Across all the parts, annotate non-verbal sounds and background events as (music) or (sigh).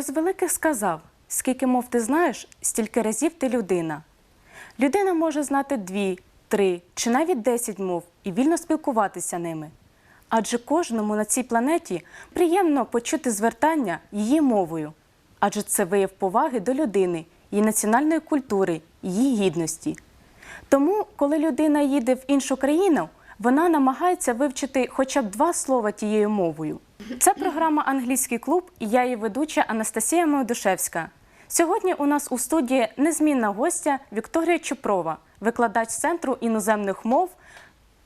Хтось з великих сказав: скільки мов ти знаєш, стільки разів ти людина. Людина може знати дві, три чи навіть десять мов і вільно спілкуватися ними. Адже кожному на цій планеті приємно почути звертання її мовою, адже це вияв поваги до людини, її національної культури, її гідності. Тому, коли людина їде в іншу країну, вона намагається вивчити хоча б два слова тією мовою. Це програма Англійський клуб і я її ведуча Анастасія Молодушевська. Сьогодні у нас у студії незмінна гостя Вікторія Чупрова, викладач центру іноземних мов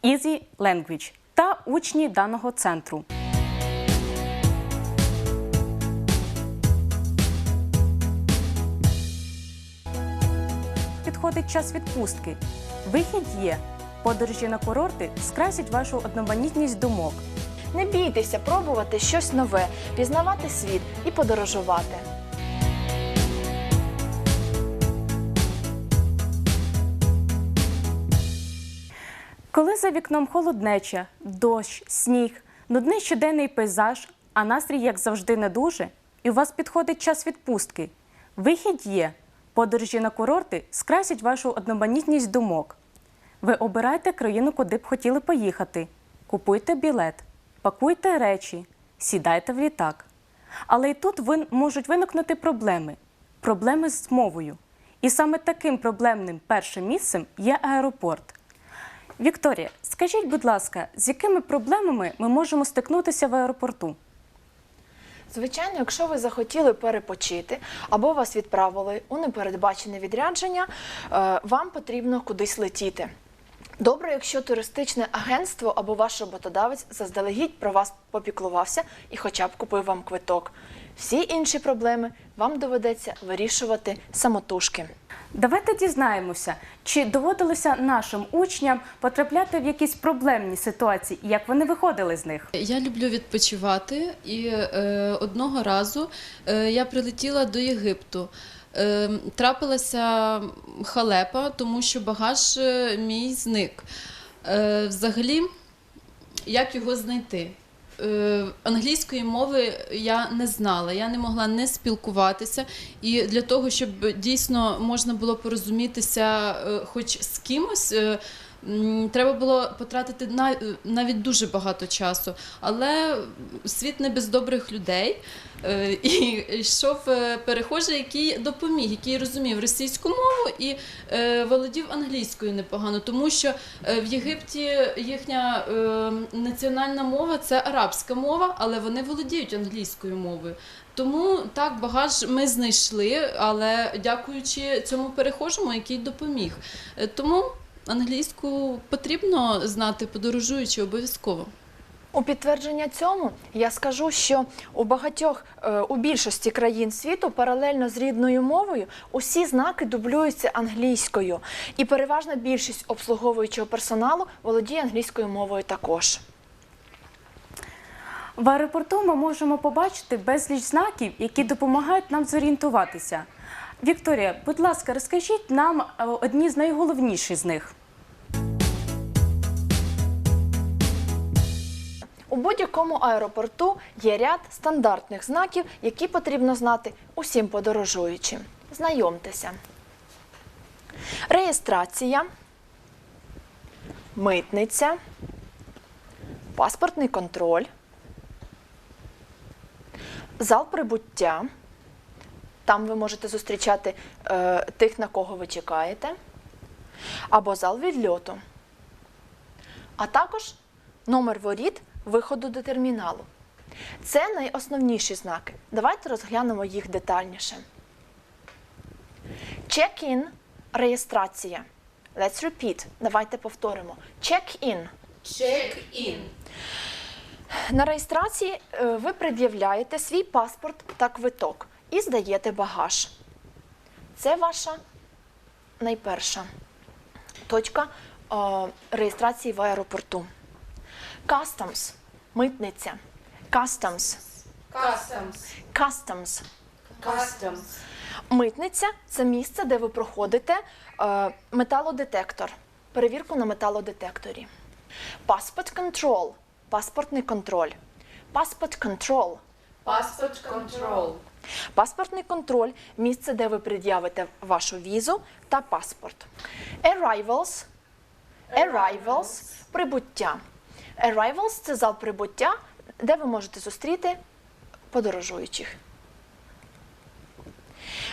Easy Language та учні даного центру. Підходить час відпустки. Вихід є. Подорожі на курорти скрасять вашу одноманітність думок. Не бійтеся пробувати щось нове, пізнавати світ і подорожувати. Коли за вікном холоднеча, дощ, сніг, нудний щоденний пейзаж, а настрій, як завжди, не дуже, і у вас підходить час відпустки. Вихід є. Подорожі на курорти скрасять вашу одноманітність думок. Ви обирайте країну, куди б хотіли поїхати. Купуйте білет, пакуйте речі, сідайте в літак. Але і тут вин- можуть виникнути проблеми. Проблеми з мовою. І саме таким проблемним першим місцем є аеропорт. Вікторія, скажіть, будь ласка, з якими проблемами ми можемо стикнутися в аеропорту? Звичайно, якщо ви захотіли перепочити або вас відправили у непередбачене відрядження, е, вам потрібно кудись летіти. Добре, якщо туристичне агентство або ваш роботодавець заздалегідь про вас попіклувався і хоча б купив вам квиток. Всі інші проблеми вам доведеться вирішувати самотужки. Давайте дізнаємося, чи доводилося нашим учням потрапляти в якісь проблемні ситуації, і як вони виходили з них. Я люблю відпочивати, і е, одного разу е, я прилетіла до Єгипту. Е, трапилася халепа, тому що багаж е, мій зник. Е, взагалі, як його знайти? Е, Англійської мови я не знала, я не могла не спілкуватися. І для того, щоб дійсно можна було порозумітися хоч з кимось, треба було потратити на- навіть дуже багато часу. Але світ не без добрих людей. Е, І йшов е, перехожий, який допоміг, який розумів російську мову і е, володів англійською непогано, тому що е, в Єгипті їхня е, національна мова це арабська мова, але вони володіють англійською мовою. Тому так багаж ми знайшли, але дякуючи цьому перехожому, який допоміг. Е, Тому англійську потрібно знати, подорожуючи обов'язково. У підтвердження цьому я скажу, що у багатьох е, у більшості країн світу паралельно з рідною мовою усі знаки дублюються англійською, і переважна більшість обслуговуючого персоналу володіє англійською мовою також. В аеропорту ми можемо побачити безліч знаків, які допомагають нам зорієнтуватися. Вікторія, будь ласка, розкажіть нам е, одні з найголовніших з них. У будь-якому аеропорту є ряд стандартних знаків, які потрібно знати усім подорожуючим. Знайомтеся. Реєстрація, митниця, паспортний контроль, зал прибуття. Там ви можете зустрічати е, тих, на кого ви чекаєте, або зал відльоту а також номер воріт виходу до терміналу. Це найосновніші знаки. Давайте розглянемо їх детальніше. Check-in – реєстрація. Let's repeat. Давайте повторимо. Check-in. Check-in. На реєстрації е, ви пред'являєте свій паспорт та квиток і здаєте багаж. Це ваша найперша точка е, реєстрації в аеропорту. Customs – митниця. Customs. Customs. Customs. Customs. Митниця це місце, де ви проходите е, металодетектор, перевірку на металодетекторі. Passport control – паспортний контроль. Passport control Passport control. Паспортний контроль місце, де ви пред'явите вашу візу та паспорт. Arrivals Arrivals – прибуття. Arrivals – це зал прибуття, де ви можете зустріти подорожуючих.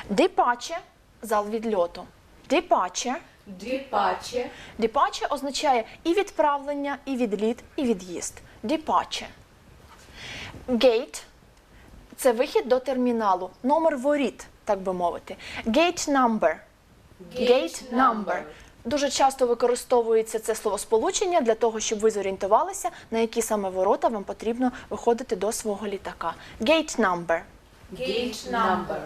Departure – зал відльоту. Departure Departure. Departure означає і відправлення, і відліт, і від'їзд. Departure. Gate – це вихід до терміналу, номер воріт, так би мовити. Gate number. Gate number. Дуже часто використовується це словосполучення для того, щоб ви зорієнтувалися, на які саме ворота вам потрібно виходити до свого літака. Gate number. Gate number.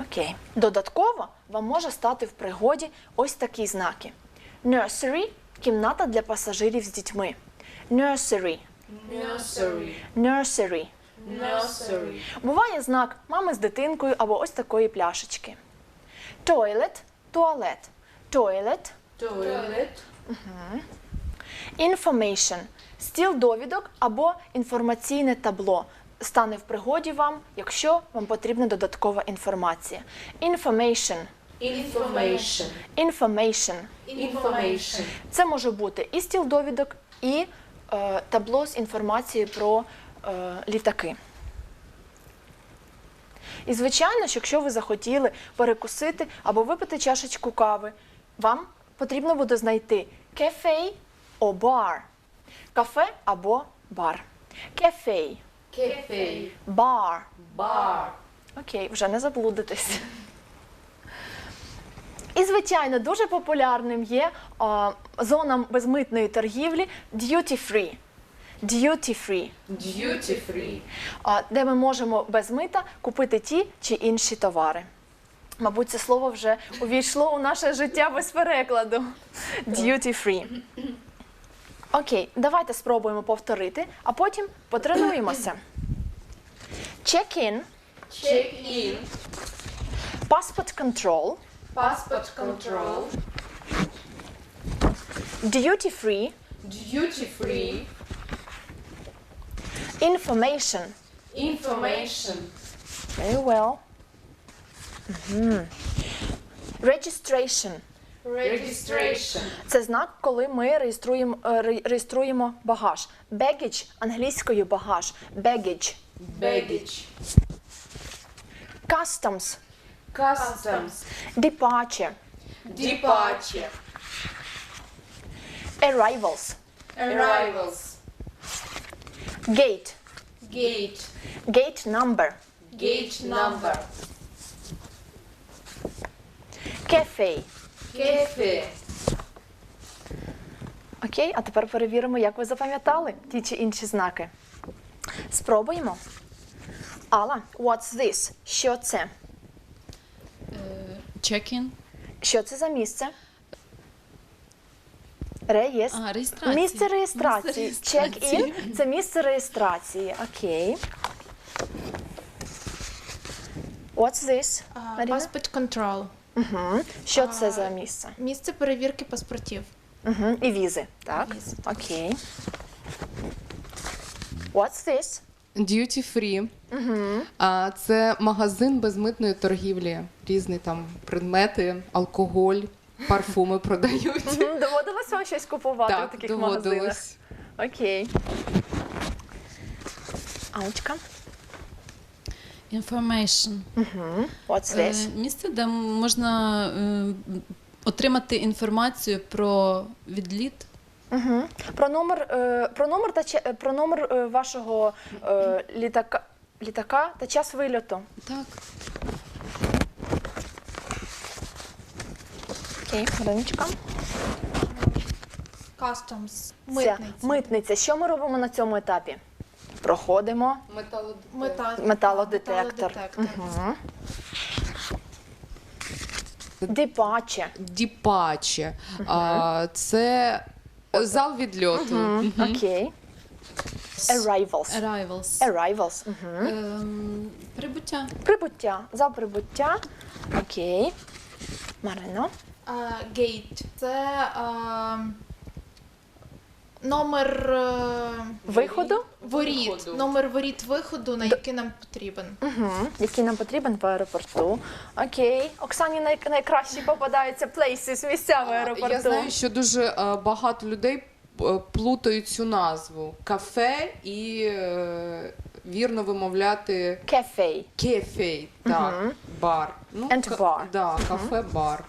Окей. Додатково вам може стати в пригоді ось такі знаки. Nursery – кімната для пасажирів з дітьми. Nursery. Nursery. Nursery. Nursery. Буває знак мами з дитинкою або ось такої пляшечки. Toilet – туалет. Toilet. Toilet. Information – стіл довідок або інформаційне табло. Стане в пригоді вам, якщо вам потрібна додаткова інформація. Information. Information. Information. Information. Це може бути і стіл довідок, і е, табло з інформацією про літаки. І звичайно, що якщо ви захотіли перекусити або випити чашечку кави, вам потрібно буде знайти кафе або бар. Кафе або бар. Кафе, Cafe. бар. Bar. Окей, вже не заблудитесь. І, звичайно, дуже популярним є а, зона безмитної торгівлі duty free. Duty free, Duty free. а, де ми можемо без мита купити ті чи інші товари. Мабуть, це слово вже увійшло у наше життя без перекладу. Duty free. Окей, давайте спробуємо повторити, а потім потренуємося. Check-in, Check-in. passport control, Passport control. duty free, Duty free. Information. Information. Very well. Мгм. Registration. Registration. Це знак, коли ми реєструємо, е, ре- реєструємо багаж. Baggage англійською багаж. Baggage. Baggage. Customs. Customs. Departure. Departure. Arrivals. Arrivals. Gate. Gate. Gate number. Gate number. Cafe. Cafe. Окей, а тепер перевіримо, як ви запам'ятали ті чи інші знаки. Спробуємо. Алла, what's this? Що це? Check-in. Що це за місце? Реєс. А, реєстрація. Місце реєстрації. Місце реєстрації. Check-in – це місце реєстрації. Окей. What's this? Маріна? Паспорт контрол. Угу. Що це за місце? Місце перевірки паспортів. Угу. І візи. Так. Візи. Окей. What's this? Duty Free. А, це магазин безмитної торгівлі. Різні там предмети, алкоголь, парфуми продають. Мгм. Доводилось вам щось купувати в так, таких магазинах? доводилось. Окей. Алочка. Information. Угу. What's Е, this? Місце, де можна е, отримати інформацію про відліт. Угу. Про номер, е, про номер та че- е, про номер е, вашого е, літака, літака та час вильоту. Так. Окей, Мариночка. Customs. Це Митниця. митниця. Що ми робимо на цьому етапі? Проходимо Металодетектор. Мета... металодетектор. металодетектор. Угу. Депаче. Діпаче. А, це зал відльоту. Окей. Arrivals. Arrivals. Arrivals. Угу. Ем, прибуття. Прибуття. За прибуття. Окей. Марино. Gate. Це а, номер е, Виходу? Воріт. Виходу. Номер воріт виходу, на який нам потрібен. Угу. Який нам потрібен в аеропорту. Окей. Оксані най- найкращі попадаються places, місця в аеропорту. Я знаю, що дуже е, багато людей е, плутають цю назву кафе і е, вірно вимовляти Cafe. кефей, так, бар. Ну, And ка- bar. Да, кафе-бар.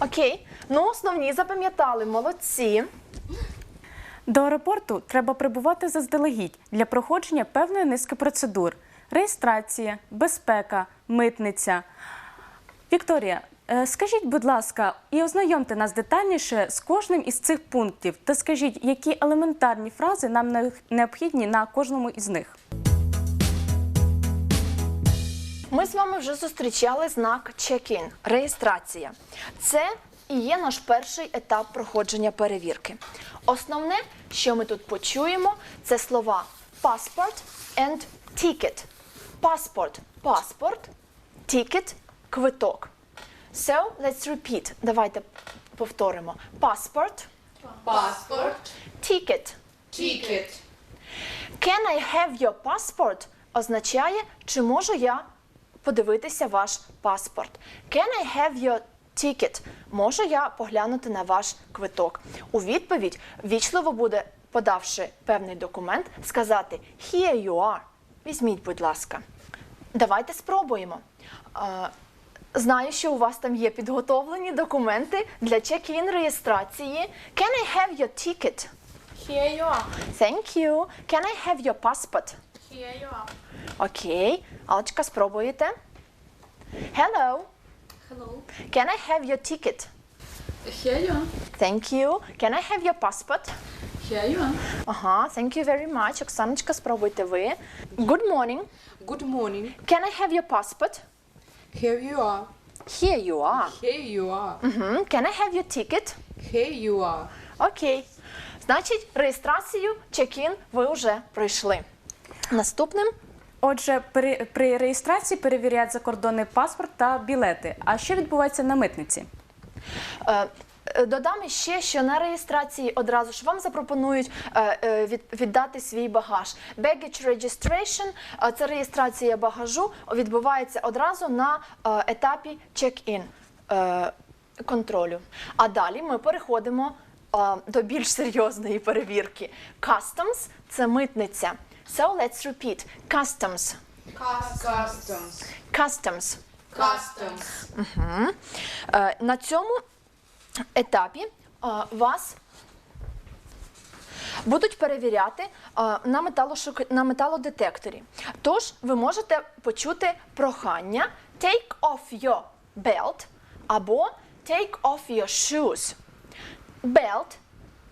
Окей. Ну, основні запам'ятали, молодці. До аеропорту треба прибувати заздалегідь для проходження певної низки процедур: реєстрація, безпека, митниця. Вікторія, е, скажіть, будь ласка, і ознайомте нас детальніше з кожним із цих пунктів та скажіть, які елементарні фрази нам необхідні на кожному із них. Ми з вами вже зустрічали знак check-in – реєстрація. Це і є наш перший етап проходження перевірки. Основне, що ми тут почуємо, це слова passport and ticket. Паспорт – паспорт, ticket – квиток. So, let's repeat. Давайте повторимо. Паспорт, Паспорт, ticket. тікет. Can I have your passport означає, чи можу я подивитися ваш паспорт. Can I have your ticket? Можу я поглянути на ваш квиток. У відповідь вічливо буде, подавши певний документ, сказати Here you are. Візьміть, будь ласка. Давайте спробуємо. Знаю, що у вас там є підготовлені документи для чек-ін реєстрації. Can I have your ticket? Here you are. Thank you. Can I have your passport? Here you are. Окей. Алочка, спробуєте. Hello. Hello. Can I have your ticket? Here you are. Thank you. Can I have your passport? Here you are. Ага, thank you very much. Оксаночка, спробуйте ви. Good morning. Good morning. Can I have your passport? Here you are. Here you are. Here you are. Мгм. Can I have your ticket? Here you are. Окей. Значить, реєстрацію, чек-ін ви вже пройшли. Наступним Отже, при, при реєстрації перевіряють закордонний паспорт та білети. А що відбувається на митниці? Е, е, Додам ще, що на реєстрації одразу ж вам запропонують е, е, від- віддати свій багаж. Baggage registration це реєстрація багажу, відбувається одразу на етапі check-in контролю. А далі ми переходимо до більш серйозної перевірки. Customs – це митниця. So let's repeat. Customs. Customs. Customs. Customs. Е, На цьому етапі е, вас будуть перевіряти е, на, металошук... на металодетекторі. Тож ви можете почути прохання take off your belt або take off your shoes. Belt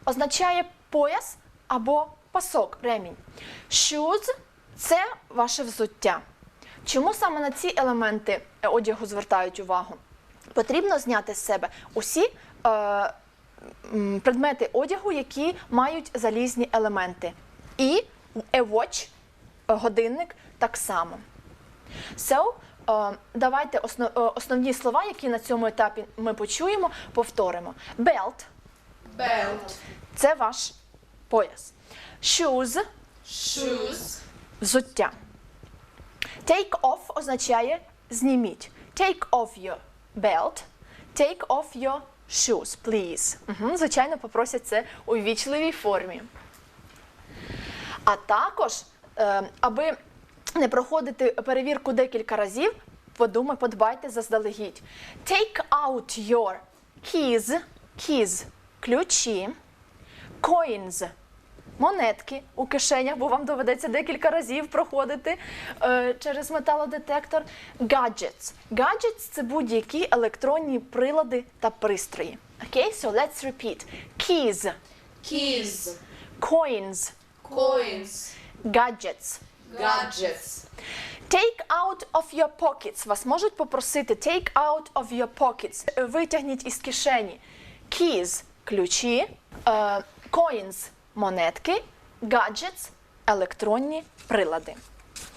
означає пояс або пасок, ремінь. Shoes – це ваше взуття. Чому саме на ці елементи е, одягу звертають увагу? Потрібно зняти з себе усі е, предмети одягу, які мають залізні елементи. І a watch, е, годинник так само. So, е, давайте основ, е, основні слова, які на цьому етапі ми почуємо, повторимо. Belt Belt. – це ваш пояс. Shoes Shoes. – взуття. Take off означає зніміть. Take off your belt. Take off your shoes, please. Угу, звичайно, попросять це у вічливій формі. А також, е, аби не проходити перевірку декілька разів, подумай, подбайте заздалегідь. Take out your keys, keys – ключі, coins – монетки у кишенях, бо вам доведеться декілька разів проходити е, через металодетектор. Gadgets. Gadgets – це будь-які електронні прилади та пристрої. Окей, so let's repeat. Keys, Keys. coins, Coins. gadgets. Gadgets. Take out of your pockets. Вас можуть попросити take out of your pockets. Витягніть із кишені. Keys – ключі, е, coins – монетки, gadgets – електронні прилади.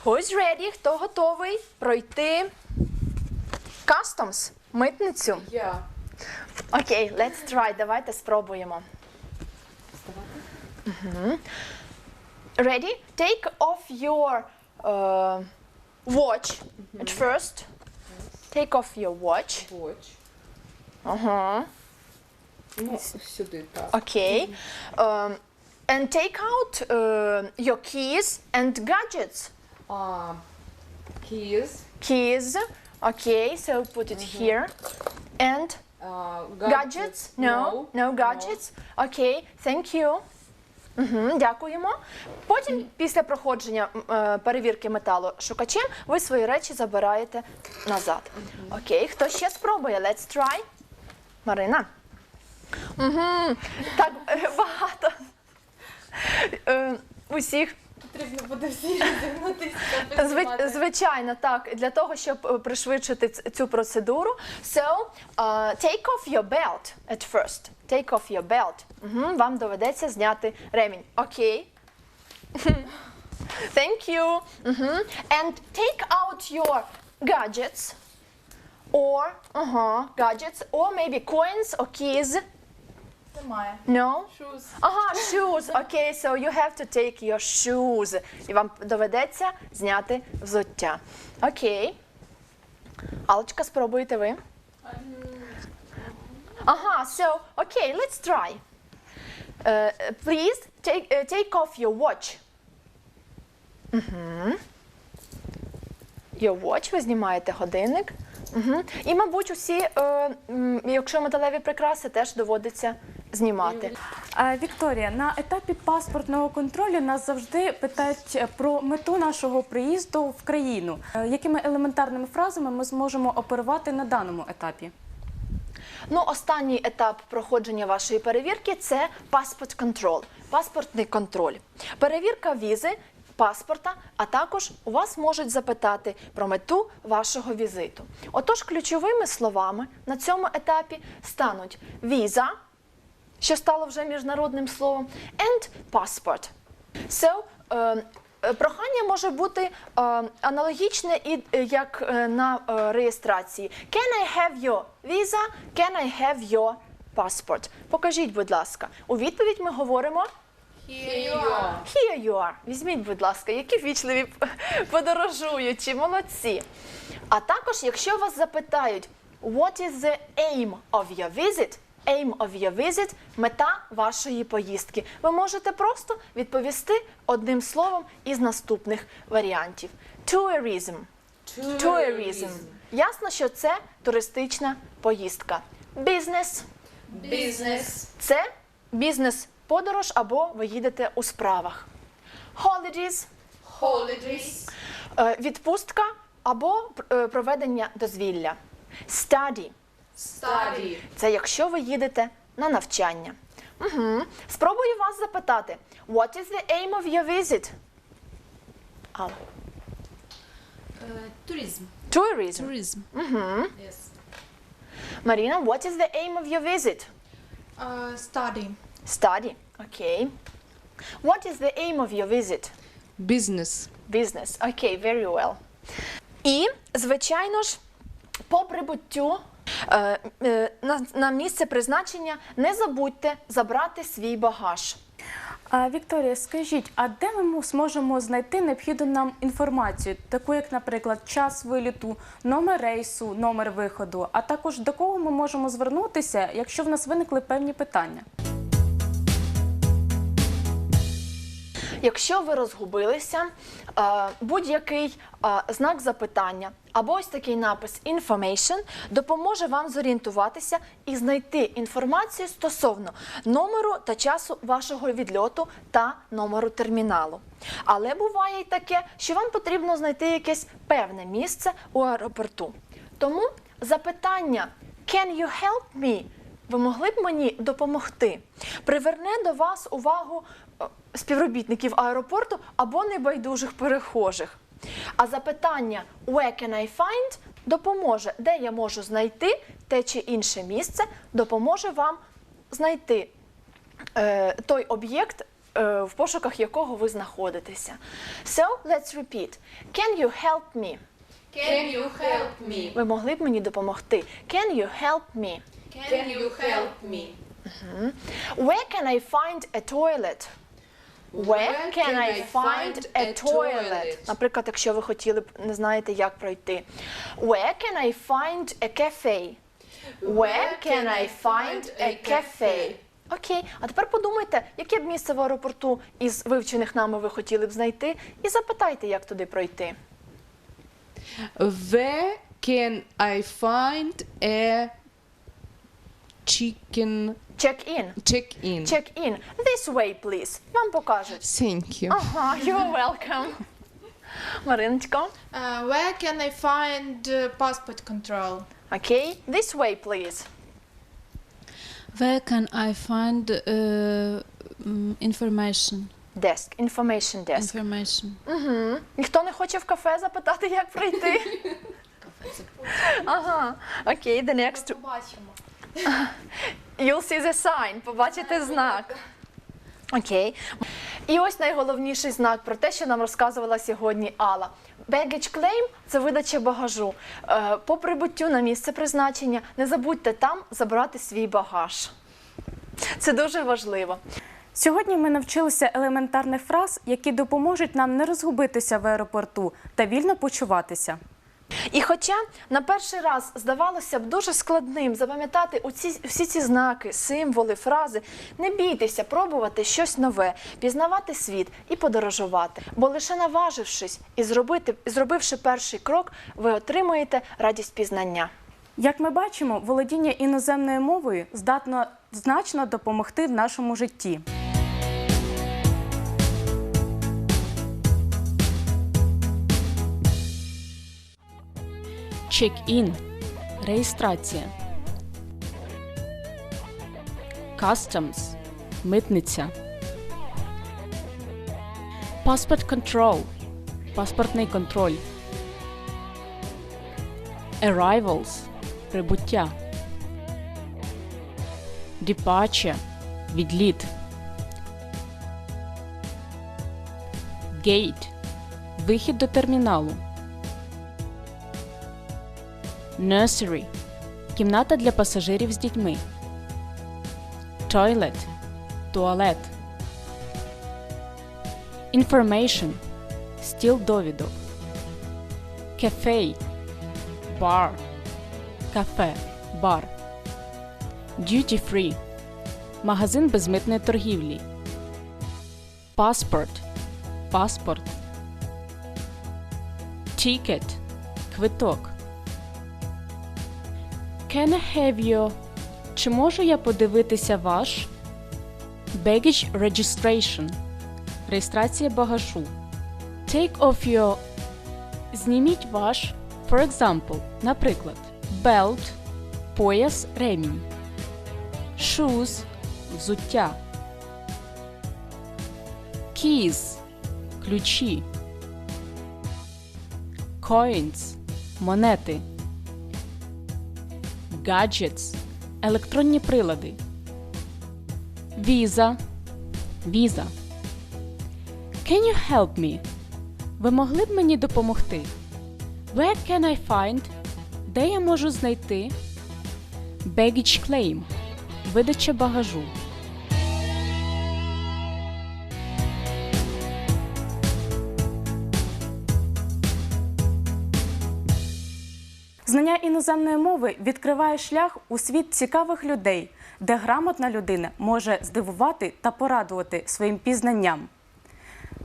Who's ready? Хто готовий пройти customs – митницю? Я. Окей, okay, let's try. Давайте спробуємо. Мгм. Ready? Take off your uh, watch at first. Take off your watch. Watch. Uh-huh. Ну, сюди, так. Окей. Okay. Um, and take out uh, your keys and gadgets. А, keys. Keys. Okay, so put it here. And А, gadgets? No, no gadgets. Okay, thank you. Угу, дякуємо. Потім, після проходження е, перевірки металу шукачем, ви свої речі забираєте назад. Окей, хто ще спробує? Let's try. Марина. Угу, так е, багато. Е, усіх Потрібно буде всі роздягнутися. Зви- звичайно, так. Для того, щоб е, пришвидшити цю процедуру. So, uh, take off your belt at first. Take off your belt. Мгм, Вам доведеться зняти ремінь. Окей. (laughs) Thank you. Мгм. And take out your gadgets. Or, uh-huh, gadgets, or maybe coins or keys. Немає. No? Shoes. Ага, shoes. Окей, so you have to take your shoes. І вам доведеться зняти взуття. Окей. Алочка, спробуйте ви. Ага, so, окей, let's try. Uh, please, take, uh, take off your watch. Угу. Your watch, ви знімаєте годинник. Угу. І, мабуть, усі, е, якщо металеві прикраси, теж доводиться знімати. Вікторія, на етапі паспортного контролю нас завжди питають е, про мету нашого приїзду в країну. Е, Якими елементарними фразами ми зможемо оперувати на даному етапі? Ну, останній етап проходження вашої перевірки це паспорт контроль, паспортний контроль. Перевірка візи, паспорта, а також у вас можуть запитати про мету вашого візиту. Отож, ключовими словами на цьому етапі стануть віза, що стало вже міжнародним словом, and passport. So, е, прохання може бути е, аналогічне і е, як е, на е, реєстрації. Can I have your visa? Can I have your passport? Покажіть, будь ласка. У відповідь ми говоримо Here you are. Here you are. Візьміть, будь ласка, які вічливі (laughs) подорожуючі, молодці. А також, якщо вас запитають, what is the aim of your visit? Aim of your visit – мета вашої поїздки. Ви можете просто відповісти одним словом із наступних варіантів. Tourism. Tourism. Ясно, що це туристична поїздка. Business Business. – це бізнес-подорож або ви їдете у справах. Holidays Holidays. е, відпустка або е, проведення дозвілля. Study Study. це якщо ви їдете на навчання. Угу. Спробую вас запитати: What is the aim of your visit? Алла. Е, Туризм. Tourism. Туризм. Угу. Yes. What is the aim of your visit? Uh, study. Study. Окей. What is the aim of your visit? Business. Business. Окей, very well. І, звичайно ж, по прибуттю е, е, на, на місце призначення не забудьте забрати свій багаж. Вікторія, скажіть, а де ми зможемо знайти необхідну нам інформацію, таку як, наприклад, час виліту, номер рейсу, номер виходу, а також до кого ми можемо звернутися, якщо в нас виникли певні питання? Якщо ви розгубилися, е, будь-який е, знак запитання або ось такий напис Information допоможе вам зорієнтуватися і знайти інформацію стосовно номеру та часу вашого відльоту та номеру терміналу. Але буває й таке, що вам потрібно знайти якесь певне місце у аеропорту. Тому запитання Can you help me? Ви могли б мені допомогти? Приверне до вас увагу співробітників аеропорту або небайдужих перехожих. А запитання Where can I find допоможе, де я можу знайти те чи інше місце, допоможе вам знайти е, той об'єкт, е, в пошуках якого ви знаходитеся. So, let's repeat. Can you help me? Can you help me? Ви могли б мені допомогти? Can you help me? Can you help me? Where can I find a toilet? Where can I find a toilet? Наприклад, якщо ви хотіли б не знаєте, як пройти. Where can I find a cafe? Where can I find a cafe? Окей, а тепер подумайте, яке б місце в аеропорту із вивчених нами ви хотіли б знайти, і запитайте, як туди пройти. Where can I find a chicken Check-in. check-in? Check-in. This way, please. Вам покажуть. Thank you. Ага, you're welcome. Мариночко. Uh, where can I find uh, passport control? Окей. This way, please. Where can I find uh, mm, information? Desk. Information desk. Information. Угу. Ніхто не хоче в кафе запитати, як пройти? (laughs) Ага. Окей, the next. Побачимо. (laughs) You'll see the sign. Побачите знак. Окей. І ось найголовніший знак про те, що нам розказувала сьогодні Алла. Baggage claim – це видача багажу. Е, По прибуттю на місце призначення не забудьте там забрати свій багаж. Це дуже важливо. Сьогодні ми навчилися елементарних фраз, які допоможуть нам не розгубитися в аеропорту та вільно почуватися. І хоча на перший раз здавалося б дуже складним запам'ятати оці, всі ці знаки, символи, фрази, не бійтеся пробувати щось нове, пізнавати світ і подорожувати. Бо лише наважившись і зробити, зробивши перший крок, ви отримуєте радість пізнання. Як ми бачимо, володіння іноземною мовою здатно значно допомогти в нашому житті. Чек-ін реєстрація. Customs – митниця. Passport control – паспортний контроль. Arrivals – прибуття. Departure – відліт. Gate – вихід до терміналу. Nursery – кімната для пасажирів з дітьми. Toilet – туалет. Information – стіл довідок. Cafe – бар. Кафе, бар. Duty free – магазин безмитної торгівлі. Passport – паспорт. Ticket – квиток. Can I have your – чи можу я подивитися ваш? Baggage registration – реєстрація багажу. Take off your – зніміть ваш For example, наприклад, belt – пояс, ремінь. Shoes – взуття. Keys – ключі. Coins – монети. Gadgets – електронні прилади. Visa – віза. Can you help me? Ви могли б мені допомогти? Where can I find? Де я можу знайти? Baggage claim. Видача багажу. Знання іноземної мови відкриває шлях у світ цікавих людей, де грамотна людина може здивувати та порадувати своїм пізнанням.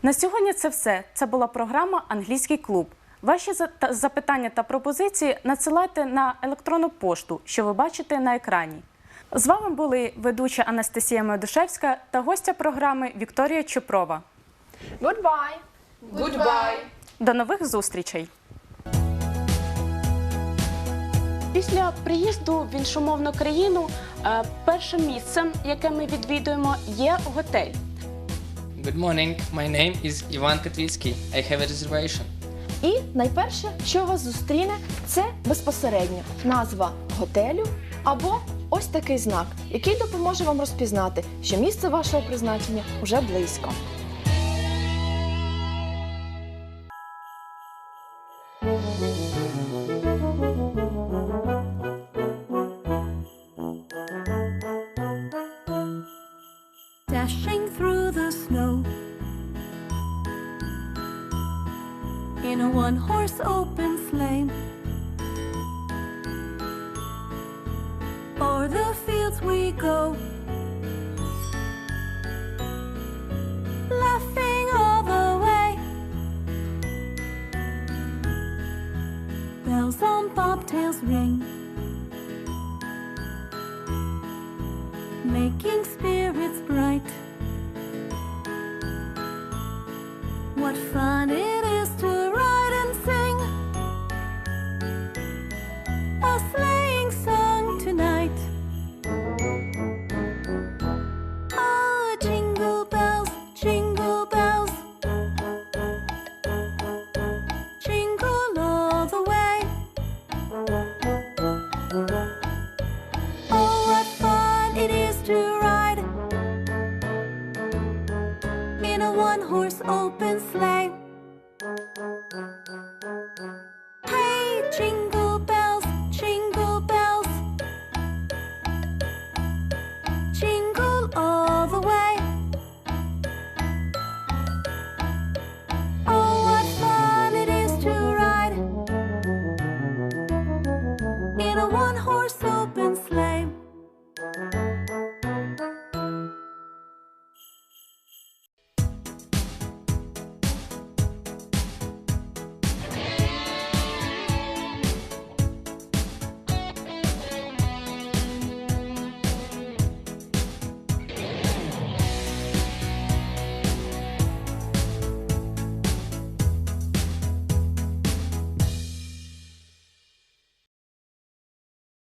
На сьогодні це все. Це була програма Англійський клуб. Ваші запитання та пропозиції надсилайте на електронну пошту, що ви бачите на екрані. З вами були ведуча Анастасія Медушевська та гостя програми Вікторія Чупрова. Goodbye! Goodbye. До нових зустрічей! Після приїзду в іншомовну країну е, першим місцем, яке ми відвідуємо, є готель. Good morning. My name is Ivan Katvitsky. I have a reservation. І найперше, що вас зустріне, це безпосередньо назва готелю або ось такий знак, який допоможе вам розпізнати, що місце вашого призначення вже близько.